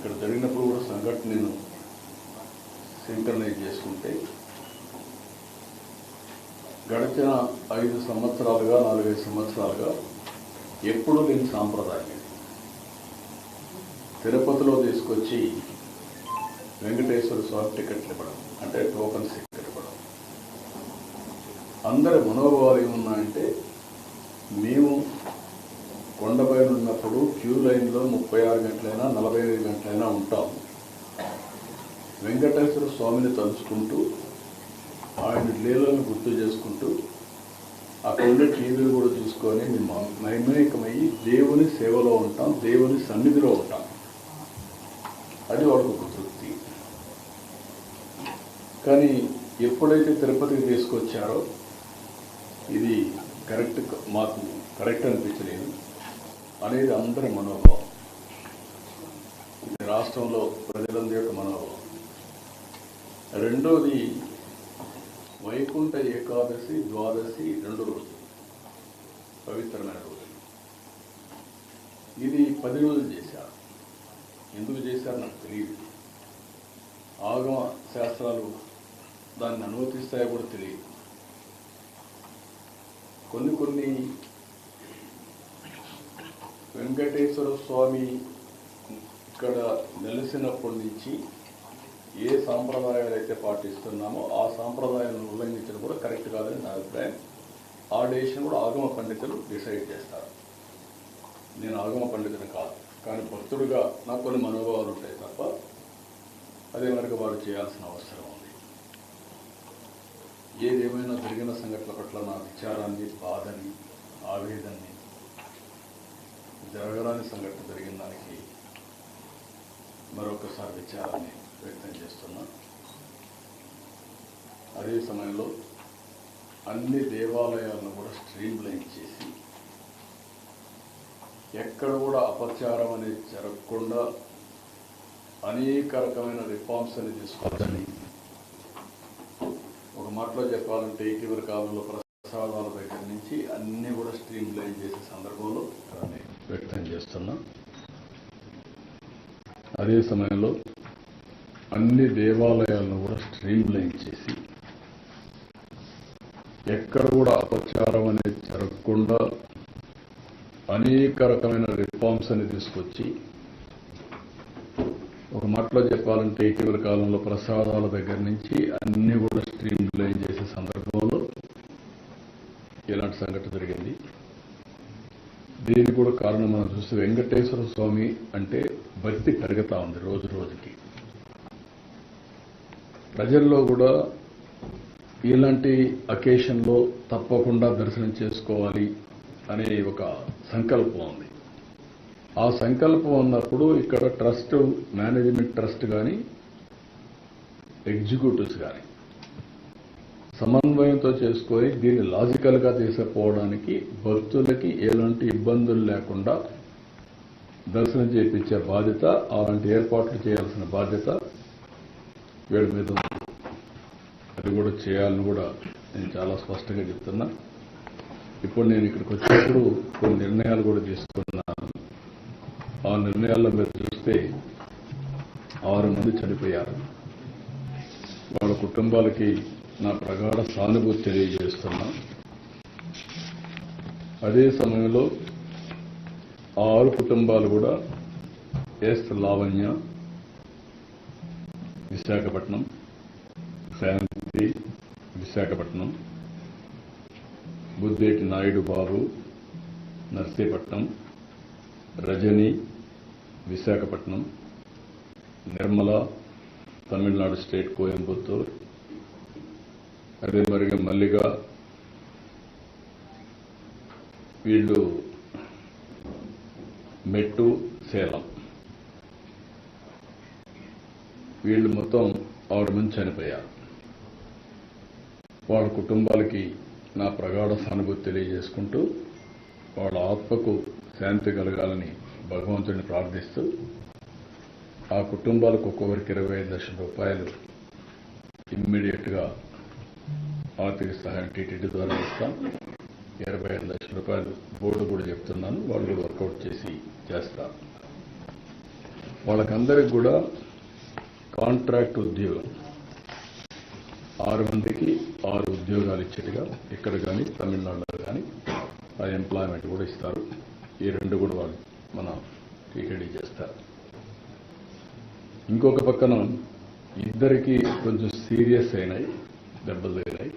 ఇక్కడ జరిగినప్పుడు కూడా సంఘటన నేను సింక్రనైజ్ చేసుకుంటే గడిచిన ఐదు సంవత్సరాలుగా నాలుగైదు సంవత్సరాలుగా ఎప్పుడూ లేని సాంప్రదాయం. తిరుపతిలో తీసుకొచ్చి వెంకటేశ్వర స్వామి టికెట్లు ఇవ్వడం అంటే టోకన్స్ టికెట్ ఇవ్వడం. అందరి మనోభావాలు ఏమున్నాయంటే మేము కొండపైన అప్పుడు క్యూ లైన్లో ముప్పై ఆరు గంటలైనా నలభై ఐదు గంటలైనా ఉంటాం. వెంకటేశ్వర స్వామిని తలుచుకుంటూ ఆయన లీలను గుర్తు చేసుకుంటూ అక్కడ ఉండే టీవీలు కూడా చూసుకొని మేము మైమేకమయ్యి దేవుని సేవలో ఉంటాం దేవుని సన్నిధిలో ఉంటాం. అది వాళ్ళకు ఒక తృప్తి. కానీ ఎప్పుడైతే తిరుపతికి తీసుకొచ్చారో ఇది కరెక్ట్ మాకు కరెక్ట్ అనిపించలేదు. అనేది అందరి మనోభావం. ఇది రాష్ట్రంలో ప్రజలందరి యొక్క మనోభావం. రెండోది వైకుంఠ ఏకాదశి ద్వాదశి రెండు రోజులు. పవిత్రమైన రోజు. ఇది పది రోజులు చేశారు. ఎందుకు చేశారు నాకు తెలియదు. ఆగమ శాస్త్రాలు దాన్ని అనుమతిస్తాయో కూడా తెలియదు. కొన్ని కొన్ని వెంకటేశ్వర స్వామి ఇక్కడ నెలసినప్పటి నుంచి ఏ సాంప్రదాయాలు అయితే పాటిస్తున్నామో ఆ సాంప్రదాయాలను ఉల్లంఘించడం కూడా కరెక్ట్ కాదని నా అభిప్రాయం. ఆ డెసిషన్ కూడా ఆగమ పండితులు డిసైడ్ చేస్తారు. నేను ఆగమ పండితుని కాదు కానీ భక్తుడిగా నాకు కొన్ని మనోభావాలు ఉంటాయి తప్ప అదే మనకు వారు చేయాల్సిన అవసరం ఉంది. ఏదేమైనా జరిగిన సంఘటనల పట్ల నా విచారాన్ని బాధని ఆవేదనని జరగరాని సంఘటన జరిగిన దానికి మరొకసారి విచారాన్ని వ్యక్తం చేస్తున్నా. అదే సమయంలో అన్ని దేవాలయాలను కూడా స్ట్రీమ్ లైన్ చేసి ఎక్కడ కూడా అపచారం అనేది జరగకుండా అనేక రకమైన రిఫార్మ్స్ అని తీసుకోవాలని ఒక మాటలో చెప్పాలంటే ఇటీవల కాలంలో ప్రసాదాల దగ్గర నుంచి అన్నీ కూడా స్ట్రీమ్ లైన్ చేసే సందర్భంలో దాన్ని వ్యక్తం చేస్తున్నా. అదే సమయంలో అన్ని దేవాలయాలను కూడా స్ట్రీమ్ లైన్ చేసి ఎక్కడ కూడా అపచారం అనేది జరగకుండా అనేక రకమైన రిఫార్మ్స్ అని తీసుకొచ్చి ఒక మాటలో చెప్పాలంటే ఇటీవల కాలంలో ప్రసాదాల దగ్గర నుంచి అన్ని కూడా స్ట్రీమ్ లైన్ చేసే సందర్భంలో ఇలాంటి సంఘటన జరిగింది. దీనికి కూడా కారణం మనం చూస్తే వెంకటేశ్వర స్వామి అంటే భక్తి పెరుగుతా ఉంది రోజు రోజుకి. ప్రజల్లో కూడా ఇలాంటి అకేషన్లో తప్పకుండా దర్శనం చేసుకోవాలి అనే ఒక సంకల్పం ఉంది. ఆ సంకల్పం ఉన్నప్పుడు ఇక్కడ ట్రస్ట్ మేనేజ్మెంట్ ట్రస్ట్ కానీ ఎగ్జిక్యూటివ్స్ కానీ సమన్వయంతో చేసుకొని దీన్ని లాజికల్గా తీసుకుపోవడానికి భక్తులకి ఎలాంటి ఇబ్బందులు లేకుండా దర్శనం చేయించే బాధ్యత అలాంటి ఏర్పాట్లు చేయాల్సిన బాధ్యత వీడి మీద ఉంది. అది కూడా చేయాలని కూడా నేను చాలా స్పష్టంగా చెప్తున్నా. ఇప్పుడు నేను ఇక్కడికి వచ్చినప్పుడు కొన్ని నిర్ణయాలు కూడా తీసుకున్నాను. ఆ నిర్ణయాల్లో మీరు చూస్తే ఆరు మంది చనిపోయారు. వాళ్ళ కుటుంబాలకి నా ప్రగాఢ సానుభూతి తెలియజేస్తున్నా. అదే సమయంలో ఆరు కుటుంబాలు కూడా ఎస్ లావణ్య విశాఖపట్నం శాంతి విశాఖపట్నం బుద్ధేటి నాయుడు బాబు నర్సీపట్నం రజని విశాఖపట్నం నిర్మల తమిళనాడు స్టేట్ కోయంబత్తూర్ అదే మరిగా మల్లిగా వీళ్ళు మెట్టు సేలం. వీళ్ళు మొత్తం ఆవిడ మంది చనిపోయారు. వాళ్ళ కుటుంబాలకి నా ప్రగాఢ సానుభూతి తెలియజేసుకుంటూ వాళ్ళ ఆత్మకు శాంతి కలగాలని భగవంతుడిని ప్రార్థిస్తూ ఆ కుటుంబాలకు ఒక్కొక్కరికి ఇరవై ఐదు లక్షల రూపాయలు ఇమ్మీడియట్గా ఆర్థిక సహాయం టీటీడీ ద్వారా ఇస్తాం. ఇరవై ఐదు లక్షల రూపాయలు బోర్డు కూడా చెప్తున్నాను. వాళ్ళు కూడా వర్కౌట్ చేసి చేస్తారు వాళ్ళకందరికి కూడా కాంట్రాక్ట్ ఉద్యోగం. ఆరు మందికి ఆరు ఉద్యోగాలు ఇచ్చేట్టుగా ఇక్కడ కానీ తమిళనాడులో కానీ ఆ ఎంప్లాయ్మెంట్ కూడా ఇస్తారు. ఈ రెండు కూడా వాళ్ళు మన టీటీడీ చేస్తారు ఇంకొక పక్కన ఇద్దరికి కొంచెం సీరియస్ అయినాయి దెబ్బలు తగినాయి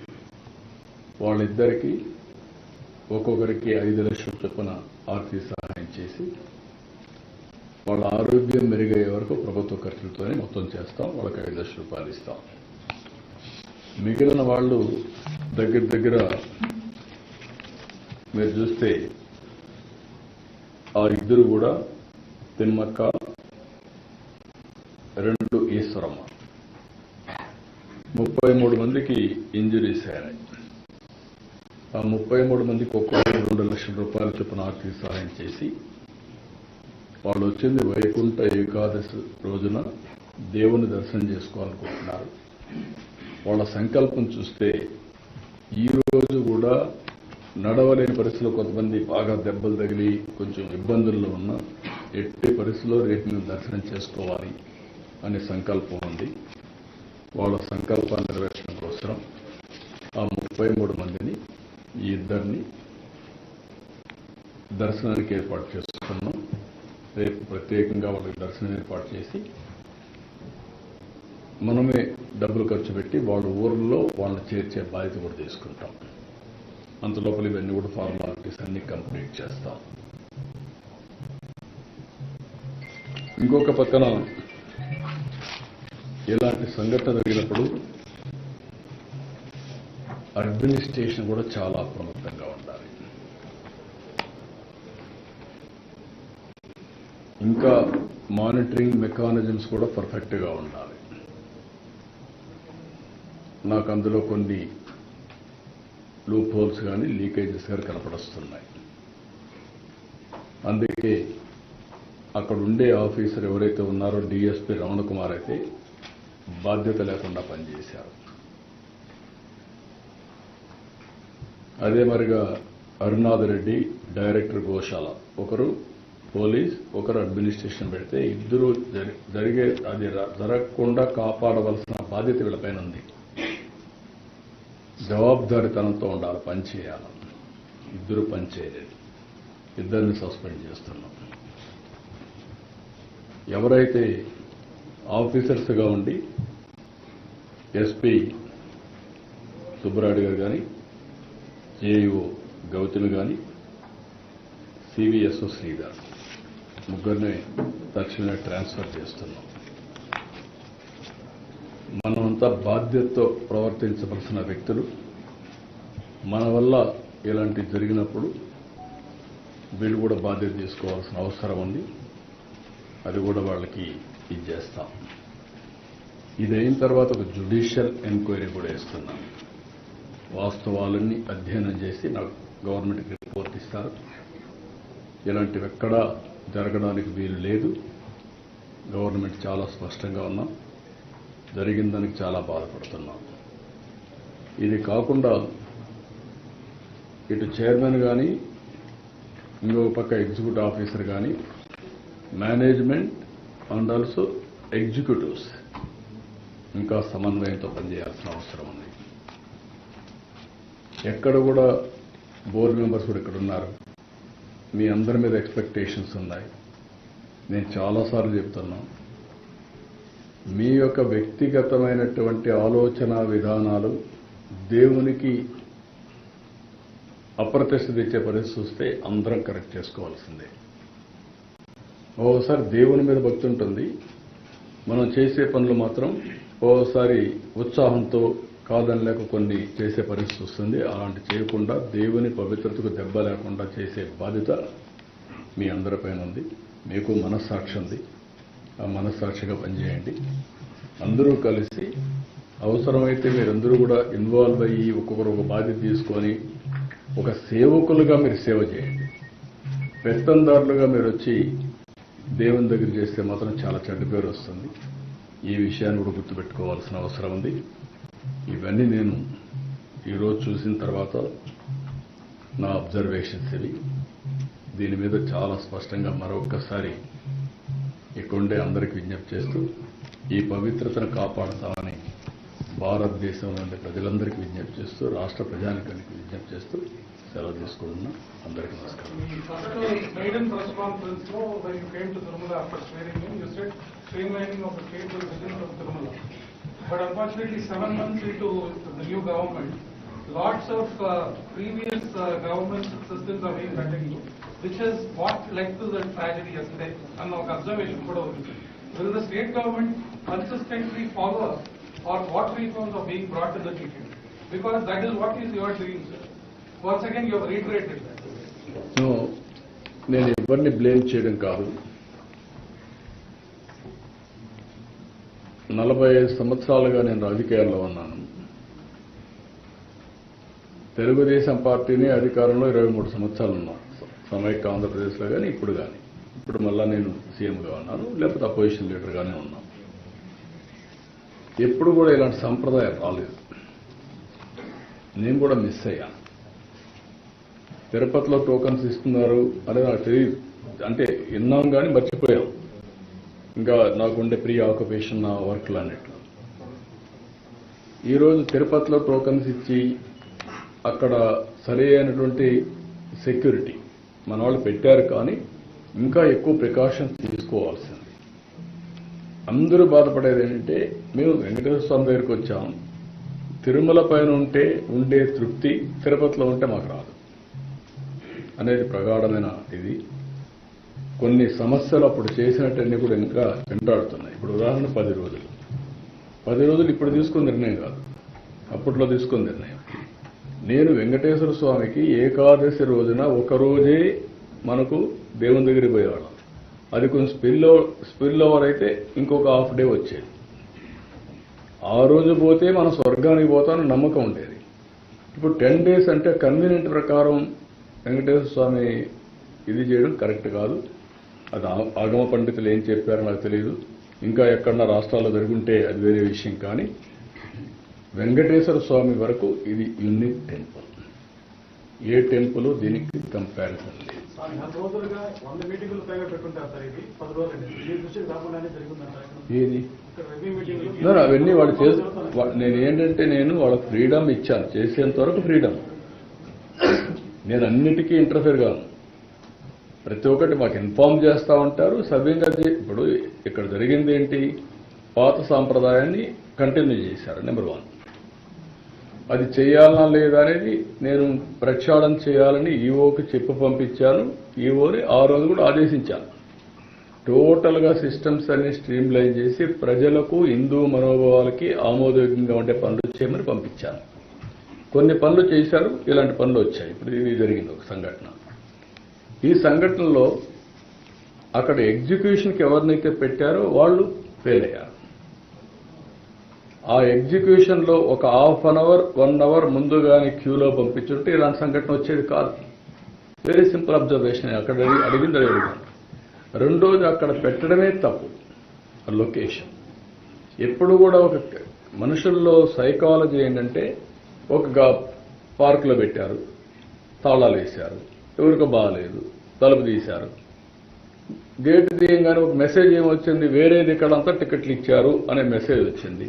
వాళ్ళిద్దరికీ ఒక్కొక్కరికి ఐదు లక్షల చొప్పున ఆర్థిక సహాయం చేసి వాళ్ళ ఆరోగ్యం మెరుగయ్యే వరకు ప్రభుత్వ ఖర్చులతోనే మొత్తం చేస్తాం వాళ్ళకి ఐదు లక్షల రూపాయలు ఇస్తాం. మిగిలిన వాళ్ళు దగ్గర దగ్గర మీరు చూస్తే ఆ ఇద్దరు కూడా తిమ్మక్క రెండు ఈశ్వరమ్మ. ముప్పై మూడు మందికి ఇంజురీస్ అయినాయి ముప్పై మూడు మందికి ఒక్కొక్క రెండు లక్షల రూపాయల చొప్పున ఆర్థిక సహాయం చేసి వాళ్ళు వచ్చింది వైకుంఠ ఏకాదశి రోజున దేవుని దర్శనం చేసుకోవాలనుకుంటున్నారు. వాళ్ళ సంకల్పం చూస్తే ఈ రోజు కూడా నడవలేని పరిస్థితుల్లో కొంతమంది బాగా దెబ్బలు తగిలి కొంచెం ఇబ్బందుల్లో ఉన్న ఎట్టి పరిస్థితుల్లో రేపు మేము దర్శనం చేసుకోవాలి అనే సంకల్పం ఉంది. వాళ్ళ సంకల్పాన్ని నెరవేర్చడం కోసం ఆ ముప్పై మూడు మందిని ఇద్దరిని దర్శనానికి ఏర్పాటు చేసుకున్నాం రేపు ప్రత్యేకంగా వాళ్ళకి దర్శనం ఏర్పాటు చేసి మనమే డబ్బులు ఖర్చు పెట్టి వాళ్ళ ఊర్లో వాళ్ళని చేర్చే బాధ్యత కూడా తీసుకుంటాం. అంత లోపల ఇవన్నీ కూడా ఫార్మాలిటీస్ అన్ని కంప్లీట్ చేస్తాం. ఇంకొక పక్కన ఇలాంటి సంఘటన జరిగినప్పుడు అడ్మినిస్ట్రేషన్ కూడా చాలా అప్రమత్తంగా ఉండాలి. ఇంకా మానిటరింగ్ మెకానిజమ్స్ కూడా పర్ఫెక్ట్గా ఉండాలి. నాకు అందులో కొన్ని లూప్ హోల్స్ కానీ లీకేజెస్ కానీ కనపడుస్తున్నాయి. అందుకే అక్కడ ఉండే ఆఫీసర్ ఎవరైతే ఉన్నారో డిఎస్పీ రమణ కుమార్ అయితే బాధ్యత లేకుండా పనిచేశారు. అదే మరిగా అరుణాథ్ రెడ్డి డైరెక్టర్ గోశాల. ఒకరు పోలీస్ ఒకరు అడ్మినిస్ట్రేషన్ పెడితే ఇద్దరు జరిగే అది జరగకుండా కాపాడవలసిన బాధ్యత వీళ్ళపైన ఉంది. జవాబుదారితనంతో ఉండాలి పని చేయాలి. ఇద్దరు పని చేయలేదు. ఇద్దరిని సస్పెండ్ చేస్తున్నాం. ఎవరైతే ఆఫీసర్స్గా ఉండి ఎస్పీ సుబ్బరాయుడు గారు కానీ జేఈఓ గౌతులు కానీ సివిఎస్ఓ శ్రీధర్. ముగ్గురిని తక్షణమే ట్రాన్స్ఫర్ చేస్తున్నాం. మనమంతా బాధ్యతతో ప్రవర్తించవలసిన వ్యక్తులు. మన వల్ల ఇలాంటి జరిగినప్పుడు వీళ్ళు కూడా బాధ్యత తీసుకోవాల్సిన అవసరం ఉంది. అది కూడా వాళ్ళకి ఇది చేస్తాం ఇది అయిన తర్వాత ఒక జ్యుడిషియల్ ఎంక్వైరీ కూడా వేస్తున్నాం. వాస్తవాలన్నీ అధ్యయనం చేసి నాకు గవర్నమెంట్కి రిపోర్ట్ ఇస్తారు. ఇలాంటివి ఎక్కడా జరగడానికి వీలు లేదు. గవర్నమెంట్ చాలా స్పష్టంగా ఉన్నాం. జరిగిందానికి చాలా బాధపడుతున్నాం. ఇది కాకుండా ఇటు చైర్మన్ కానీ ఇంకొక పక్క ఎగ్జిక్యూటివ్ ఆఫీసర్ కానీ మేనేజ్మెంట్ అండ్ ఆల్సో ఎగ్జిక్యూటివ్స్. ఇంకా సమన్వయంతో పనిచేయాల్సిన అవసరం ఉంది. ఎక్కడ కూడా బోర్డు మెంబర్స్ కూడా ఇక్కడ ఉన్నారు. మీ అందరి మీద ఎక్స్పెక్టేషన్స్ ఉన్నాయి. నేను చాలాసార్లు చెప్తున్నాను మీ యొక్క వ్యక్తిగతమైనటువంటి ఆలోచన విధానాలు దేవునికి అప్రతిష్ట తెచ్చే పరిస్థితి చూస్తే అందరం కరెక్ట్ చేసుకోవాల్సిందే. ఓసారి దేవుని మీద భక్తి ఉంటుంది. మనం చేసే పనులు మాత్రం ఓసారి ఉత్సాహంతో కాదనలేక కొన్ని చేసే పరిస్థితి వస్తుంది. అలాంటి చేయకుండా దేవుని పవిత్రతకు దెబ్బ లేకుండా చేసే బాధ్యత మీ అందరిపైన ఉంది. మీకు మనస్సాక్షి ఉంది. ఆ మనస్సాక్షిగా పనిచేయండి. అందరూ కలిసి అవసరమైతే మీరందరూ కూడా ఇన్వాల్వ్ అయ్యి ఒక్కొక్కరు ఒక బాధ్యత తీసుకొని ఒక సేవకులుగా మీరు సేవ చేయండి. పెత్తందారులుగా మీరు వచ్చి దేవుని దగ్గర చేస్తే మాత్రం చాలా చెడ్డ పేరు వస్తుంది. ఈ విషయాన్ని కూడా గుర్తుపెట్టుకోవాల్సిన అవసరం ఉంది. ఇవన్నీ నేను ఈరోజు చూసిన తర్వాత నా అబ్జర్వేషన్స్ ఇవి దీని మీద చాలా స్పష్టంగా మరొక్కసారి ఇక్కడుండే అందరికీ అందరికి విజ్ఞప్తి చేస్తూ ఈ పవిత్రతను కాపాడతామని భారతదేశంలోని ప్రజలందరికీ విజ్ఞప్తి చేస్తూ రాష్ట్ర ప్రజానికానికి విజ్ఞప్తి చేస్తూ సెలవు తీసుకుంటున్నా. అందరికీ నమస్కారం. First, uh, maiden press conference, no, when you came to Tirumala after swearing in, you said streamlining of the state will begin from Tirumala. But unfortunately, seven months into the new government, lots of uh, previous uh, government systems are being continued, which is what led to the tragedy yesterday, and our observation కూడా ఉంది. Will the state government consistently follow up or what reforms are being brought to the TTD? Because that is what is your dream, sir. Once again, you have reiterated that. No, నేను ఎవరిని blame చేయడం కాదు నలభై ఐదు సంవత్సరాలుగా నేను రాజకీయాల్లో ఉన్నాను. తెలుగుదేశం పార్టీని అధికారంలో ఇరవై మూడు సంవత్సరాలు ఉన్నాను సమైక్య ఆంధ్రప్రదేశ్లో కానీ ఇప్పుడు కానీ ఇప్పుడు మళ్ళా నేను సీఎంగా ఉన్నాను లేకపోతే అపోజిషన్ లీడర్గానే ఉన్నాను. ఎప్పుడు కూడా ఇలాంటి సంప్రదాయం రాలేదు. నేను కూడా మిస్ అయ్యాను. తిరుపతిలో టోకన్స్ ఇస్తున్నారు అనేది నాకు తెలియదు అంటే విన్నాం కానీ మర్చిపోయాం. ఇంకా నాకుండే ప్రీ ఆక్యుపేషన్ నా వర్క్లు అన్నట్లు ఈరోజు తిరుపతిలో టోకన్స్ ఇచ్చి అక్కడ సరి అయినటువంటి సెక్యూరిటీ మన వాళ్ళు పెట్టారు కానీ ఇంకా ఎక్కువ ప్రికాషన్స్ తీసుకోవాల్సింది. అందరూ బాధపడేది ఏంటంటే మేము వెంకటేశ్వర స్వామి దగ్గరికి వచ్చాం. తిరుమల పైన ఉంటే ఉండే తృప్తి తిరుపతిలో ఉంటే మాకు రాదు. అనేది ప్రగాఢమైన ఇది. కొన్ని సమస్యలు అప్పుడు చేసినట్టన్నీ కూడా ఇంకా వెంటాడుతున్నాయి. ఇప్పుడు ఉదాహరణ పది రోజులు. పది రోజులు ఇప్పుడు తీసుకున్న నిర్ణయం కాదు. అప్పట్లో తీసుకున్న నిర్ణయం. నేను వెంకటేశ్వర స్వామికి ఏకాదశి రోజున ఒక రోజే మనకు దేవుని దగ్గరికి పోయేవాళ్ళం. అది కొంచెం స్పిల్ స్పిల్ ఓవర్ అయితే ఇంకొక హాఫ్ డే వచ్చేది. ఆ రోజు పోతే మనం స్వర్గానికి పోతామని నమ్మకం ఉండేది. ఇప్పుడు టెన్ డేస్ అంటే కన్వీనియంట్ ప్రకారం వెంకటేశ్వర స్వామి ఇది చేయడం కరెక్ట్ కాదు. అది ఆగమ పండితులు ఏం చెప్పారో నాకు తెలియదు ఇంకా ఎక్కడన్నా రాష్ట్రాల్లో జరుగుంటే అది వేరే విషయం. కానీ వెంకటేశ్వర స్వామి వరకు ఇది యూనిక్ టెంపుల్. ఏ టెంపుల్ దీనికి కంపారిజన్ ఏది? అవన్నీ వాళ్ళు చేసు నేను ఏంటంటే నేను వాళ్ళకి ఫ్రీడమ్ ఇచ్చాను. చేసేంత వరకు ఫ్రీడమ్. నేను అన్నిటికీ ఇంటర్ఫేర్ కాను. ప్రతి ఒక్కటి మాకు ఇన్ఫార్మ్ చేస్తూ ఉంటారు. సవ్యంగా ఇప్పుడు ఇక్కడ జరిగింది ఏంటి? పాత సాంప్రదాయాన్ని కంటిన్యూ చేశారు నెంబర్ వన్. అది చేయాలా లేదా అనేది నేను ప్రక్షాళన చేయాలని ఈవోకి చెప్పి పంపించాను. ఈవోని ఆ రోజు కూడా ఆదేశించాను. టోటల్గా సిస్టమ్స్ అన్ని స్ట్రీమ్ లైన్ చేసి ప్రజలకు హిందూ మనోభావాలకి ఆమోదయోగ్యంగా ఉండే పనులు చేయమని పంపించాను. కొన్ని పనులు చేశారు ఇలాంటి పనులు వచ్చాయి. ఇప్పుడు ఇది జరిగింది ఒక సంఘటన. ఈ సంఘటనలో అక్కడ ఎగ్జిక్యూషన్కి ఎవరినైతే పెట్టారో వాళ్ళు ఫెయిల్ అయ్యారు. ఆ ఎగ్జిక్యూషన్లో ఒక half an hour one hour ముందుగానే క్యూలో పంపించుంటే ఇలాంటి సంఘటన వచ్చేది కాదు. వెరీ సింపుల్ అబ్జర్వేషన్ అక్కడ అడిగింది అడిగాను రెండోది అక్కడ పెట్టడమే తప్పు. లొకేషన్ ఎప్పుడు కూడా ఒక మనుషుల్లో సైకాలజీ ఏంటంటే ఒక పార్క్లో పార్కులో పెట్టారు తాళాలు వేశారు. ఎవరికో బాగాలేదు తలుపు తీశారు. గేట్ తీయంగానే ఒక మెసేజ్ ఏమొచ్చింది వేరేది ఇక్కడంతా టికెట్లు ఇచ్చారు అనే మెసేజ్ వచ్చింది.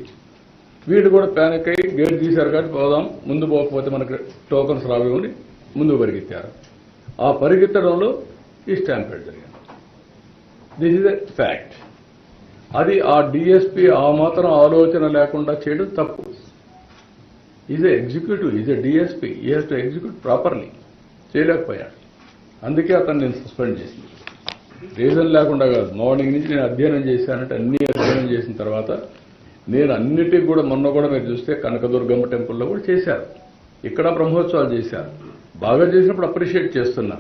వీడు కూడా ప్యానిక్ అయ్యి గేట్ తీశారు కాబట్టి పోదాం ముందు పోకపోతే మనకు టోకన్స్ రావేమని ముందు పరిగెత్తారు. ఆ పరిగెత్తడంలో ఈ స్టాంపేడ్ జరిగింది. దిస్ ఇస్ ఎ ఫ్యాక్ట్ అది ఆ డిఎస్పి ఆ మాత్రం ఆలోచన లేకుండా చేయడం తప్పు. Is executive is a DSP he has to execute properly చేయలేకపోయాడు అందుకే అతను నేను సస్పెండ్ చేసింది రీజన్ లేకుండా కాదు మార్నింగ్ నుంచి నేను అధ్యయనం చేశానంటే అన్ని అధ్యయనం చేసిన తర్వాత నేను అన్నిటికీ కూడా మొన్న కూడా మీరు చూస్తే కనకదుర్గమ్మ టెంపుల్లో కూడా చేశారు. ఇక్కడ బ్రహ్మోత్సవాలు చేశారు. బాగా చేసినప్పుడు అప్రిషియేట్ చేస్తున్నా.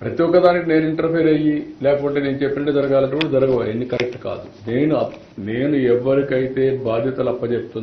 ప్రతి ఒక్కదానికి నేను ఇంటర్ఫేర్ అయ్యి లేకపోతే నేను చెప్పినట్టు జరగాలంటే కూడా జరగవు. ఎన్ని కరెక్ట్ కాదు. నేను నేను ఎవరికైతే బాధ్యతలు అప్పచెప్తున్నా